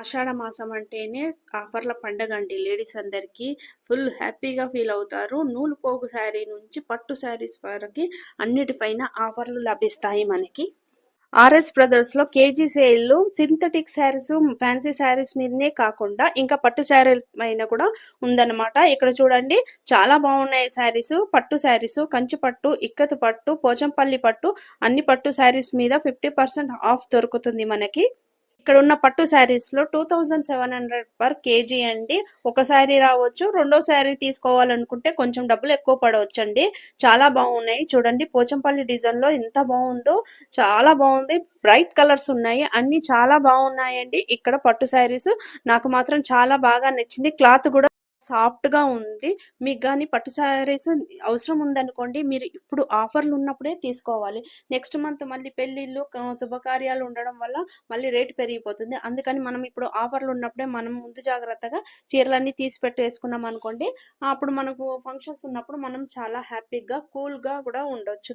ఆషాఢ మాసం అంటేనే ఆఫర్ల పండగ అండి లేడీస్ అందరికీ ఫుల్ హ్యాపీగా ఫీల్ అవుతారు. నూలు పోగు శారీ నుంచి పట్టు శారీస్ వరకు అన్నిటిపైన ఆఫర్లు లభిస్తాయి మనకి. RS బ్రదర్స్లో KG sale synthetic saris fancy saris మీదనే కాకుండా ఇంకా పట్టు శారీల పైన కూడా ఉందన్నమాట. ఇక్కడ చూడండి చాలా బాగున్నాయి శారీస్. పట్టు శారీస్ కంచి పట్టు ఇక్కతు పట్టు పోచంపల్లి పట్టు అన్ని పట్టు శారీస్ మీద ఫిఫ్టీ పర్సెంట్ ఆఫ్ దొరుకుతుంది మనకి. ఇక్కడ ఉన్న పట్టు శారీస్లో two thousand seven hundred per KG అండి. ఒక శారీ రావచ్చు రెండో శారీ తీసుకోవాలనుకుంటే కొంచెం డబ్బులు ఎక్కువ పడవచ్చు అండి చాలా బాగున్నాయి. చూడండి పోచంపల్లి డిజైన్లో ఎంత బాగుందో చాలా బాగుంది. బ్రైట్ కలర్స్ ఉన్నాయి. అన్ని చాలా బాగున్నాయండి. ఇక్కడ పట్టు శారీస్ నాకు మాత్రం చాలా బాగా నచ్చింది. క్లాత్ కూడా సాఫ్ట్గా ఉంది. మీకు కానీ పట్టు శారీస్ అవసరం ఉందనుకోండి మీరు ఇప్పుడు ఆఫర్లు ఉన్నప్పుడే తీసుకోవాలి. నెక్స్ట్ మంత్ మళ్ళీ పెళ్ళిళ్ళు శుభకార్యాలు ఉండడం వల్ల మళ్ళీ రేట్ పెరిగిపోతుంది. అందుకని మనం ఇప్పుడు ఆఫర్లు ఉన్నప్పుడే మనం ముందు జాగ్రత్తగా చీరలన్నీ తీసి పెట్టేసుకున్నాం అనుకోండి అప్పుడు మనకు ఫంక్షన్స్ ఉన్నప్పుడు మనం చాలా హ్యాపీగా కూల్గా కూడా ఉండొచ్చు.